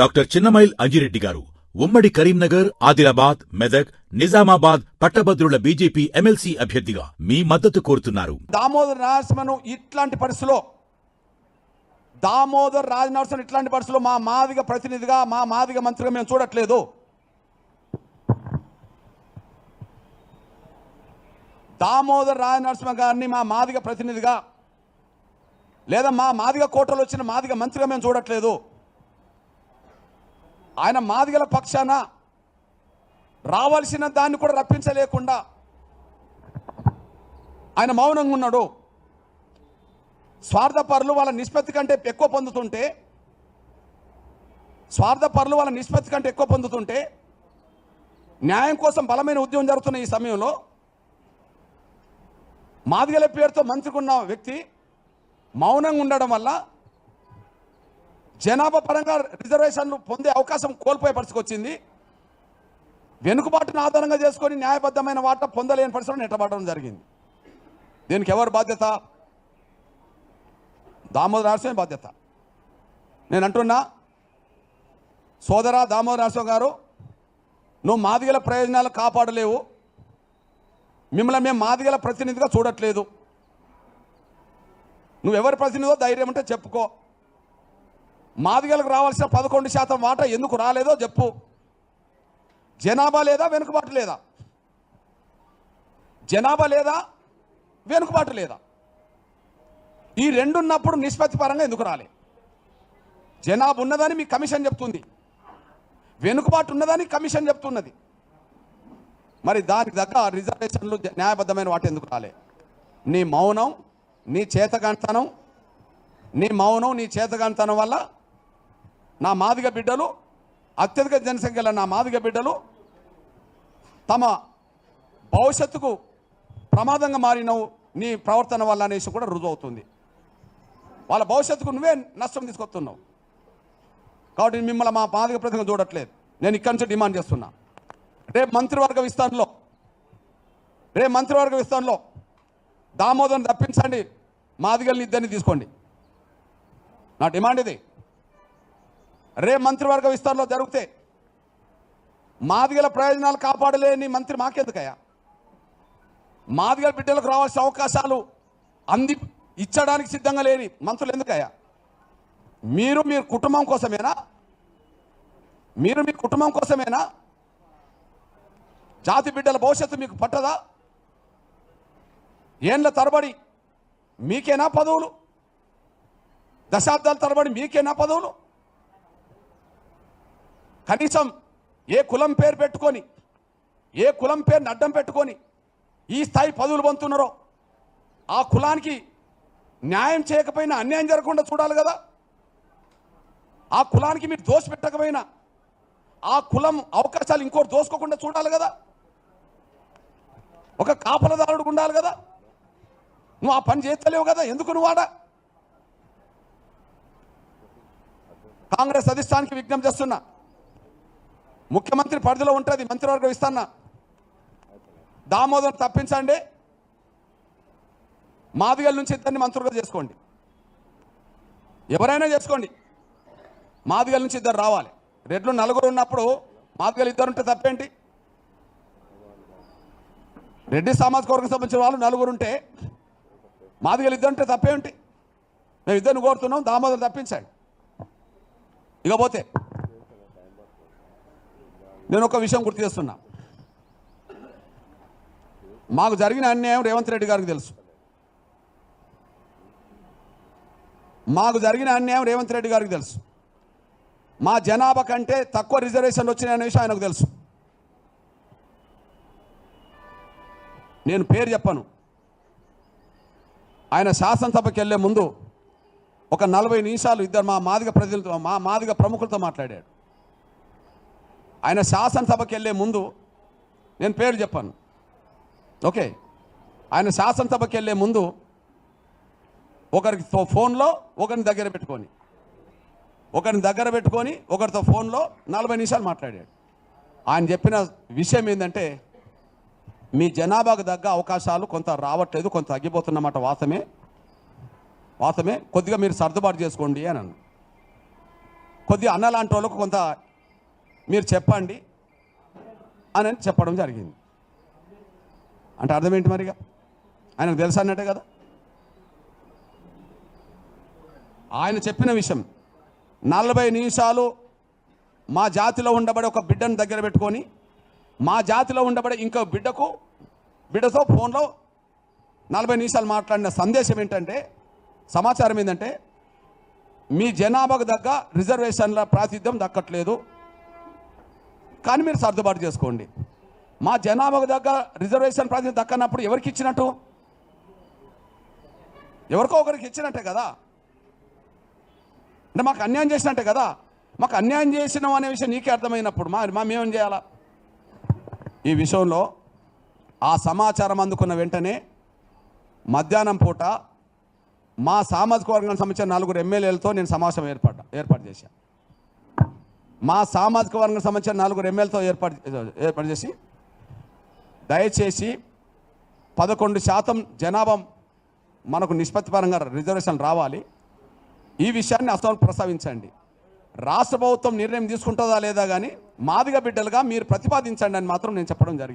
Doctor Chinnamail Anji Reddy గారు ఉమ్మడి కరీంనగర్ ఆదిలాబాద్ మెదక్ నిజామాబాద్ పట్టభద్రుల బీజేపీ ఎమ్మెల్సీ అభ్యర్థిగా మీ మద్దతు కోరుతున్నారు. దామోదర్ రాజనరసింహను ఇట్లాంటి పరిస్థితిలో దామోదర్ రాజనరసింహన్ ఇట్లాంటి పరిస్థితిలో మా మాదిగ ప్రతినిధిగా మా మాదిగ మంత్రిగా మేము చూడట్లేదు. దామోదర్ రాజనరసింహ గారిని మా మాదిగ ప్రతినిధిగా లేదా మా మాదిగ కోటలో వచ్చిన మాదిగ మంత్రిగా మేము చూడట్లేదు. ఆయన మాదిగల పక్షాన రావాల్సిన దాన్ని కూడా రప్పించలేకుండా ఆయన మౌనంగా ఉన్నాడు. స్వార్థపరులు వాళ్ళ నిష్పత్తి కంటే ఎక్కువ పొందుతుంటే స్వార్థపరులు వాళ్ళ నిష్పత్తి కంటే ఎక్కువ పొందుతుంటే న్యాయం కోసం బలమైన ఉద్యమం జరుగుతున్న ఈ సమయంలో మాదిగల పేరుతో మంత్రికున్న వ్యక్తి మౌనంగా ఉండడం వల్ల జనాభా పరంగా రిజర్వేషన్లు పొందే అవకాశం కోల్పోయే పరిస్థితికి వచ్చింది. వెనుకబాటును ఆధారంగా చేసుకొని న్యాయబద్ధమైన వాట పొందలేని పరిస్థితులు నెట్టబడడం జరిగింది. దీనికి ఎవరు బాధ్యత? దామోదర నరసింహ బాధ్యత. నేను అంటున్నా సోదర దామోదర నరసింహ గారు నువ్వు మాదిగల ప్రయోజనాలు కాపాడలేవు. మిమ్మల్ని మేము మాదిగల ప్రతినిధిగా చూడట్లేదు. నువ్వు ఎవరి ప్రతినిధో ధైర్యం అంటే చెప్పుకో. మాదిగలకు రావాల్సిన పదకొండు శాతం వాటా ఎందుకు రాలేదో చెప్పు. జనాభా లేదా వెనుకబాటు లేదా? జనాభా లేదా వెనుకబాటు లేదా? ఈ రెండు ఉన్నప్పుడు నిష్పత్తి పరంగా ఎందుకు రాలే? జనాభా ఉన్నదని మీ కమిషన్ చెప్తుంది. వెనుకబాటు ఉన్నదని కమిషన్ చెప్తున్నది. మరి దానికి దగ్గర రిజర్వేషన్లు న్యాయబద్ధమైన వాటి ఎందుకు రాలే? నీ మౌనం నీ చేతగాంతనం నీ మౌనం నీ చేతగాంతనం వల్ల నా మాదిగ బిడ్డలు అత్యధిక జనసంఖ్య గల నా మాదిగ బిడ్డలు తమ భవిష్యత్తుకు ప్రమాదంగా మారినవు నీ ప్రవర్తన వల్ల అనేసి కూడా రుజువు అవుతుంది వాళ్ళ భవిష్యత్తుకు నువ్వే నష్టం తీసుకొస్తున్నావు. కాబట్టి మిమ్మల్ని మా మాదిగ ప్రతిగా చూడట్లేదు. నేను ఇక్కడి నుంచి డిమాండ్ చేస్తున్నా. రేపు మంత్రివర్గ విస్తరణలో రేపు మంత్రివర్గ విస్తరణలో దామోదర్ని తప్పించండి మాదిగల్ని ఇద్దరిని తీసుకోండి. నా డిమాండ్ ఇది. రే మంత్రివర్గ విస్తరణలో జరిగితే మాదిగల ప్రయోజనాలు కాపాడలేని మంత్రి మాకెందుకయ్యా? మాదిగల బిడ్డలకు రావాల్సిన అవకాశాలు అంది ఇచ్చడానికి సిద్ధంగా లేని మంత్రులు ఎందుకయ్యా? మీరు మీ కుటుంబం కోసమేనా? మీరు మీ కుటుంబం కోసమేనా? జాతి బిడ్డల భవిష్యత్తు మీకు పట్టదా? ఏండ్ల తరబడి మీకేనా పదవులు? దశాబ్దాల తరబడి మీకేనా పదవులు? కనీసం ఏ కులం పేరు పెట్టుకొని ఏ కులం పేరుని అడ్డం పెట్టుకొని ఈ స్థాయి పదవులు పొందుతున్నారో ఆ కులానికి న్యాయం చేయకపోయినా అన్యాయం జరగకుండా చూడాలి కదా. ఆ కులానికి మీరు దోష పెట్టకపోయినా ఆ కులం అవకాశాలు ఇంకోటి దోసుకోకుండా చూడాలి కదా. ఒక కాపలదారుడు ఉండాలి కదా. నువ్వు ఆ పని చేస్తలేవు కదా ఎందుకు నువ్వు ఆడ? కాంగ్రెస్ అధిష్టానికి విజ్ఞప్తి చేస్తున్నా. ముఖ్యమంత్రి పరిధిలో ఉంటుంది మంత్రివర్గం ఇస్తానా దామోదర్ తప్పించండి. మాదిగల నుంచి ఇద్దరిని మంత్రులుగా చేసుకోండి. ఎవరైనా చేసుకోండి. మాదిగల నుంచి ఇద్దరు రావాలి. రెడ్లు నలుగురు ఉన్నప్పుడు మాదిగలు ఇద్దరు ఉంటే తప్పేంటి? రెడ్డి సామాజిక వర్గం సంబంధించిన వాళ్ళు నలుగురు ఉంటే మాదిగలు ఇద్దరు ఉంటే తప్పేంటి? మేము ఇద్దరిని కోరుతున్నాం దామోదర్ తప్పించండి. ఇకపోతే నేను ఒక విషయం గుర్తు చేస్తున్నా. మాకు జరిగిన అన్యాయం రేవంత్ రెడ్డి గారికి తెలుసు. మాకు జరిగిన అన్యాయం రేవంత్ రెడ్డి గారికి తెలుసు. మా జనాభా కంటే తక్కువ రిజర్వేషన్లు వచ్చినాయనే విషయం ఆయనకు తెలుసు. నేను పేరు చెప్పను. ఆయన శాసనసభకి వెళ్ళే ముందు ఒక నలభై నిమిషాలు ఇద్దరు మా మాదిగ ప్రజలతో మా మాదిగ ప్రముఖులతో మాట్లాడాడు. ఆయన శాసనసభకి వెళ్ళే ముందు నేను పేరు చెప్పాను. ఓకే. ఆయన శాసనసభకి వెళ్ళే ముందు ఒకరికి ఫోన్లో ఒకరిని దగ్గర పెట్టుకొని ఒకరిని దగ్గర పెట్టుకొని ఒకరితో ఫోన్లో నలభై నిమిషాలు మాట్లాడాడు. ఆయన చెప్పిన విషయం ఏంటంటే మీ జనాభాకు తగ్గ అవకాశాలు కొంత రావట్లేదు కొంత తగ్గిపోతున్నమాట వాస్తవమే. వాస్తవమే. కొద్దిగా మీరు సర్దుబాటు చేసుకోండి అని అన్నాడు కొద్దిగా అన్న లాంటి వాళ్ళకు కొంత మీరు చెప్పండి అని చెప్పడం జరిగింది. అంటే అర్థం ఏంటి మరిగా? ఆయనకు తెలుసు అన్నట్టే కదా? ఆయన చెప్పిన విషయం నలభై నిమిషాలు మా జాతిలో ఉండబడే ఒక బిడ్డను దగ్గర పెట్టుకొని మా జాతిలో ఉండబడే ఇంకో బిడ్డకు బిడ్డతో ఫోన్లో నలభై నిమిషాలు మాట్లాడిన సందేశం ఏంటంటే సమాచారం ఏంటంటే మీ జనాభాకు తగ్గ రిజర్వేషన్ల ప్రాతిథ్యం దక్కట్లేదు. కానీ మీరు సర్దుబాటు చేసుకోండి. మా జనాభాకు దగ్గర రిజర్వేషన్ ప్రాతినిధ్యం దక్కనప్పుడు ఎవరికి ఇచ్చినట్టు? ఎవరికో ఒకరికి ఇచ్చినట్టే కదా? అంటే మాకు అన్యాయం చేసినట్టే కదా? మాకు అన్యాయం చేసినాం అనే విషయం నీకే అర్థమైనప్పుడు మా మా మేమేం చేయాలా? ఈ విషయంలో ఆ సమాచారం అందుకున్న వెంటనే మధ్యాహ్నం పూట మా సామాజిక వర్గానికి సంబంధించిన నలుగురు ఎమ్మెల్యేలతో నేను సమావేశం ఏర్పడ్డా ఏర్పాటు చేశాను మా సామాజిక వర్గానికి సంబంధించిన నలుగురు ఎమ్మెల్యేతో ఏర్పాటు ఏర్పాటు చేసి దయచేసి పదకొండు శాతం జనాభా మనకు నిష్పత్తిపరంగా రిజర్వేషన్ రావాలి. ఈ విషయాన్ని అసలు ప్రస్తావించండి. రాష్ట్ర ప్రభుత్వం నిర్ణయం తీసుకుంటుందా లేదా కానీ మాదిగ బిడ్డలుగా మీరు ప్రతిపాదించండి అని మాత్రం నేను చెప్పడం జరిగింది.